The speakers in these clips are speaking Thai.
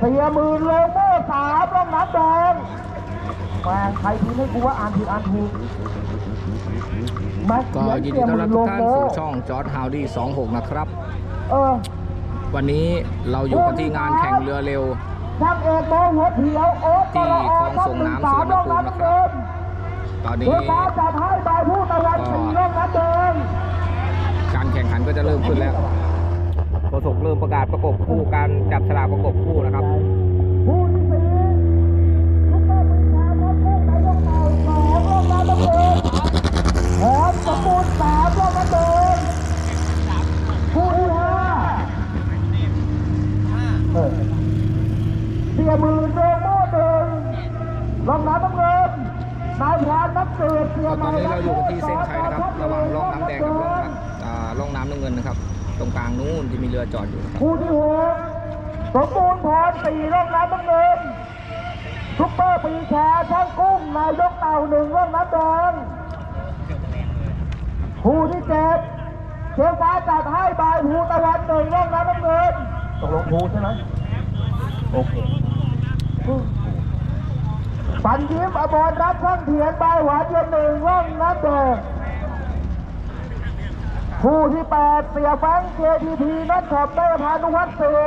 เสียหมื่นโลโม่สามร่องน้ำแดงแม่งใครทีให้กูว่าอ่านผิดอ่านถูกแม่งก็เขียินเสีดีต้อนรับทุกท่านหมื่โลสู่โม่ช่องจอร์ดฮาวดี้26 นะครับ เออ วันนี้เราอยู่กันที่งานแข่งเรือเร็วช่างเอกโมหัวเขียวโอ๊ตที่ตลอคลองส่งน้ำสุวรรณภูมินะครับ ตอนนี้เพื่อฟ้าจัดให้บายผู้ตะวันสีร่องน้ำแดงการแข่งขันก็จะเริ่มขึ้นแล้ว โฆษกเริ่มประกาศประกบคู่การจับฉลากประกบคู่นะครับผู้ที่สี่ลูกเตอร์ปรีชาอมคู่นายกเต่าสองร่องน้ำแดงแถมสมบูรณ์สามร่องน้ำแดงผู้ที่ห้าเสียหมือเรือโม่หนึ่งร่องน้ำน้ำเงินนายพรานนักเกิดเสียก็ใหตอม่นนี้เราอยู่ที่เส้นชัยนะครับ ระหว่างร่องน้ำแดงกับร่องน้ำอ่าร่องน้ำน้ำเงินนะครับ ตรงกลางนู้นที่มีเรือจอดอยู่นะครับผู้ที่หกสมบูรณ์พรสี่ร่องน้ำน้ำเงินซุปเปอร์ปีชาช่างกุ้งนายกเต่าหนึ่งร่องน้ำแดงผู้ที่เจ็ดเชียงฟ้าจัดให้บายภูตะวันหนึ่งร่องน้ำน้ำเงินตกลงภูใช่ไหมโอเคปันยิ้มอบรรับช่างเถียนบายหวานเย็นหนึ่งร่องน้ำแดง ผู้ที่แปดเสียแฟงเจทีพีนัทช็อปได้พานุวัฒน์สื่อ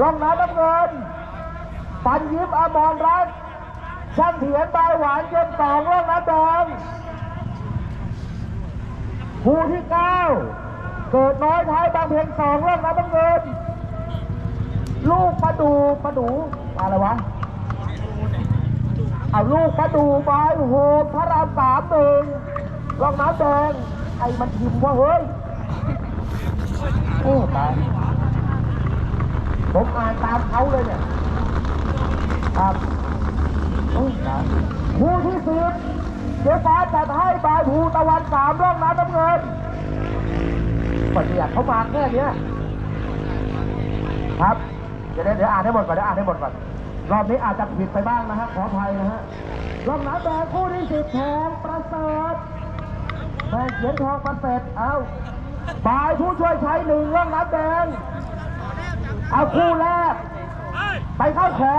รองน้ำน้ำเงิน ปันยิ้มอมรรัตน์ช่างเถียนใบหวานเย็นสองร่องน้ำแดงผู้ที่เก้าเกิดน้อยท้ายบางเพียงสองร่องน้ำน้ำเงิน ลูกประดูประดูอะไรวะเอาลูกประดูบโหมพระรามสามหนึ่งร่องน้ำแดง ไอ้มันพิมพ์ว่าเฮ้ยโอ้ตายผมอ่านตามเขาเลยเนี่ย ครับโอ้ตายผู้ที่สิบเดี๋ยวฟ้าจัดให้บายภูตะวันสามร่องน้ำน้ำเงินปฏิยัติเขามาแค่เนี้ยครับ เดี๋ยวเดี๋ยวอ่านให้หมดก่อนเดี๋ยวอ่านให้หมดก่อนรอบนี้อาจจะผิดไปบ้างนะฮะขออภัยนะฮะร่องน้ำแดงคู่ที่สิบแทงประเสริฐ แม่เขียนทองประเสริฐเอาฝ่ายผู้ช่วยใช้หนึ่งเรื่องนับแดงเอาคู่แรก ไปเข้าขอ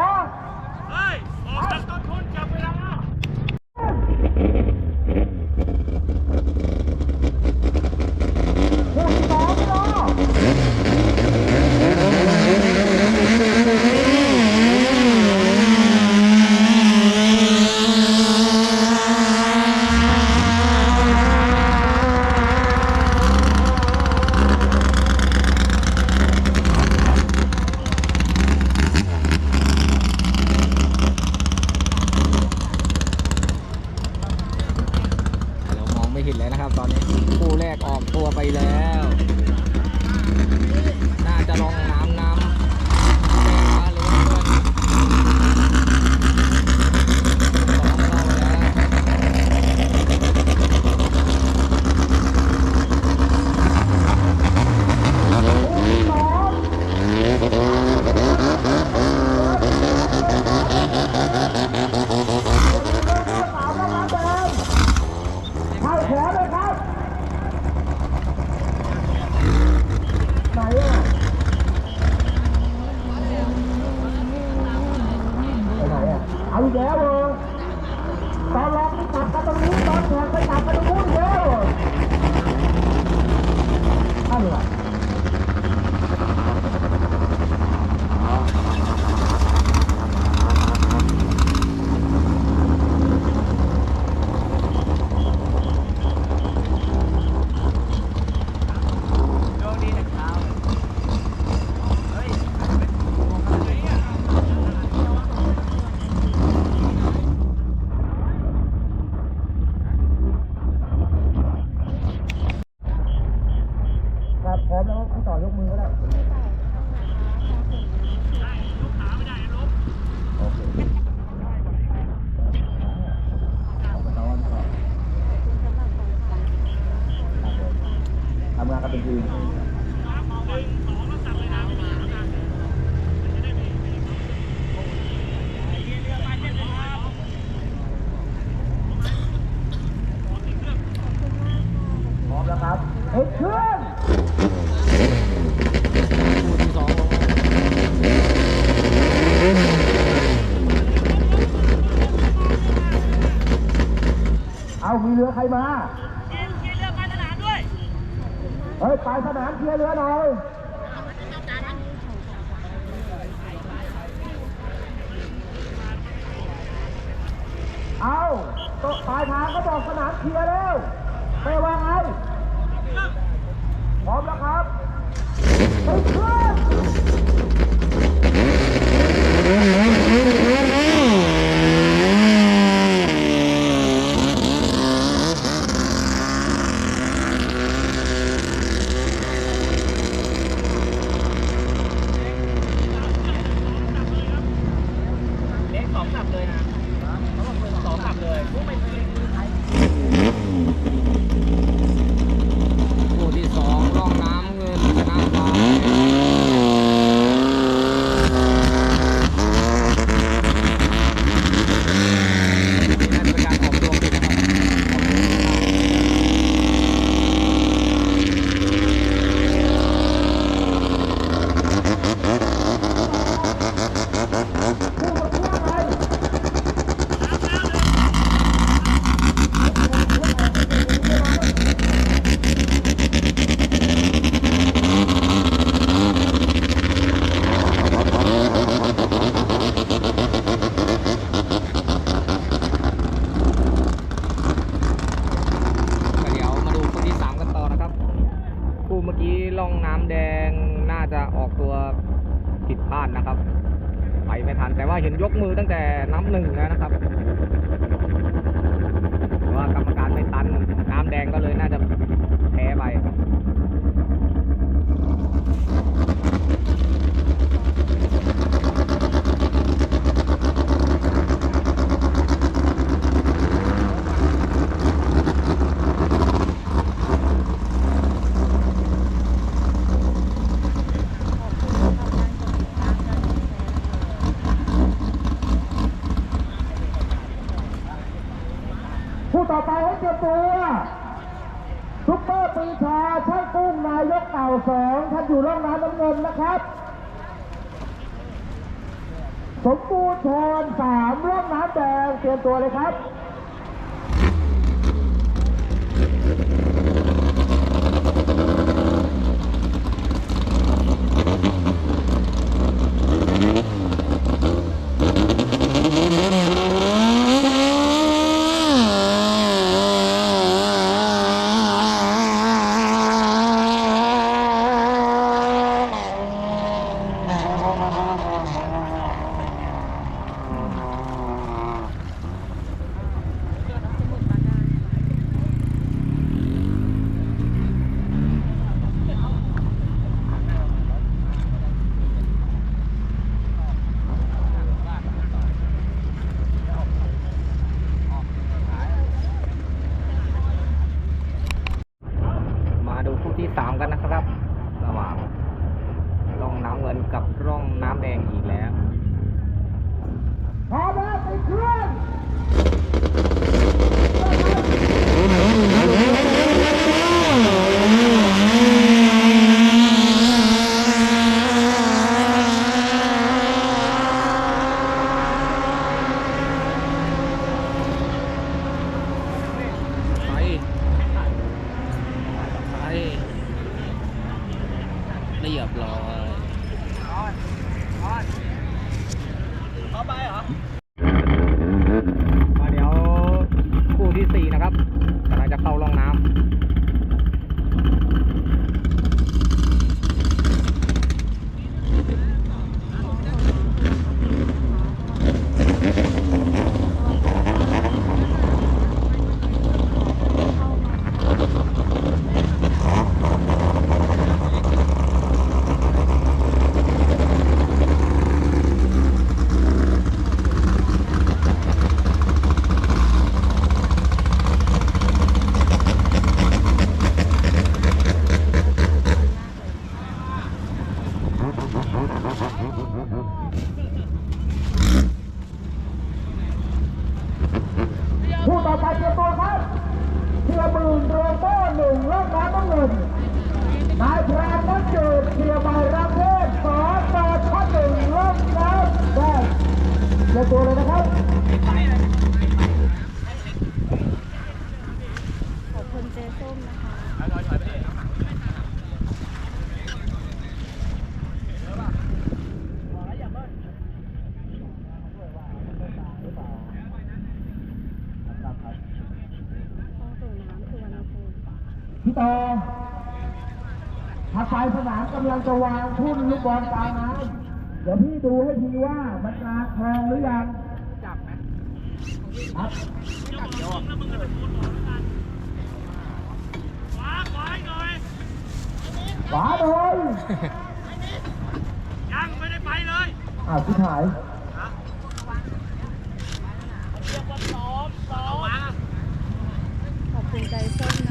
มีเรือใครมาเรือไปสนามด้วยเฮ้ยไปสนามเคลียร์เรือหน่อยเอาตปลายทางก็บอกสนามเคลียร์แล้วไปว่าไงพร้อมแล้วครับไปเคลื่อน ถ้าปลายสนามกำลังจะวางทุ่นลูกบอลกลางน้ำเดี๋ยวพี่ดูให้ทีว่ามันลางคลองหรือยังจับไหมครับจับเดียวอะขวาขวาหน่อยขวาโดยยังไม่ได้ไปเลยอ้าวชิบหายขอบคุณใจส้มนะ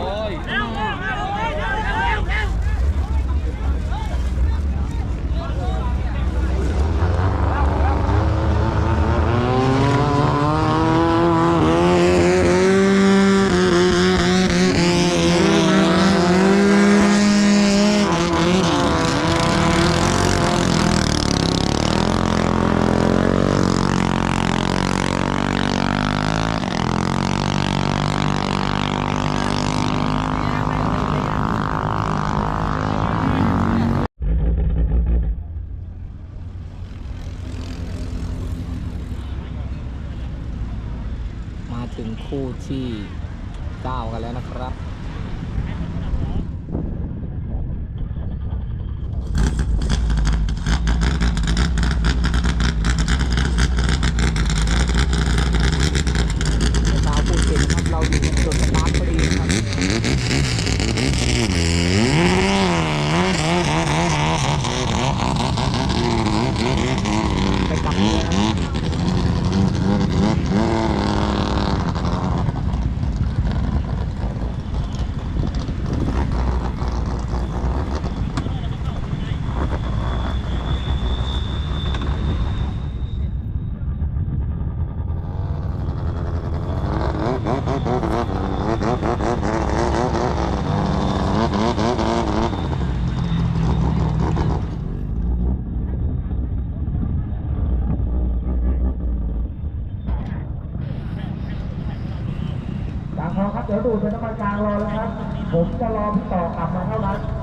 Oi.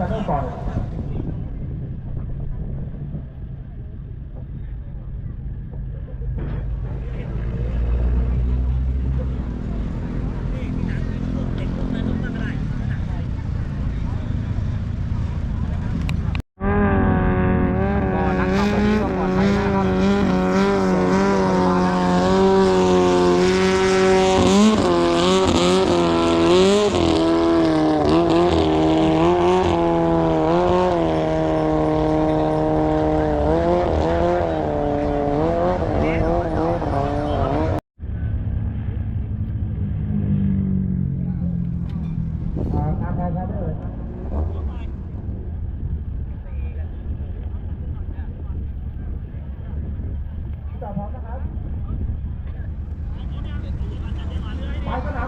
不能放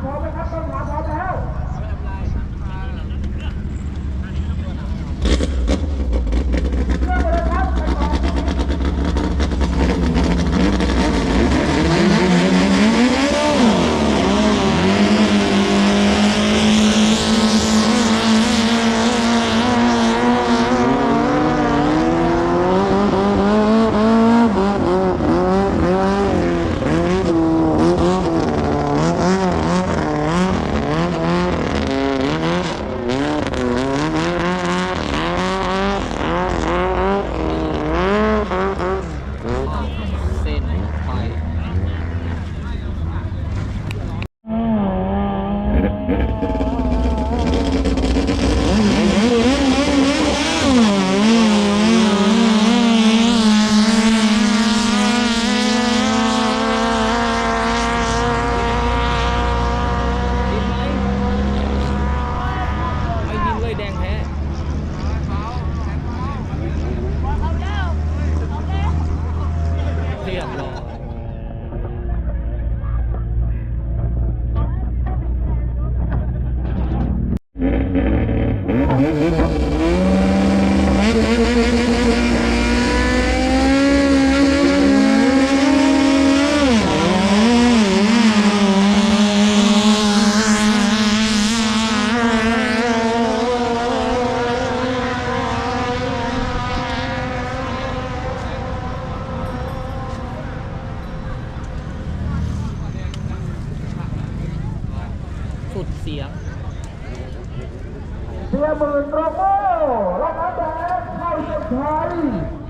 พร้อมนะครับต้นขาพร้อมนะุดเสียงเสียหมื่นโรโก้รับแดงเข้าเส้นชัย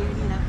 ระ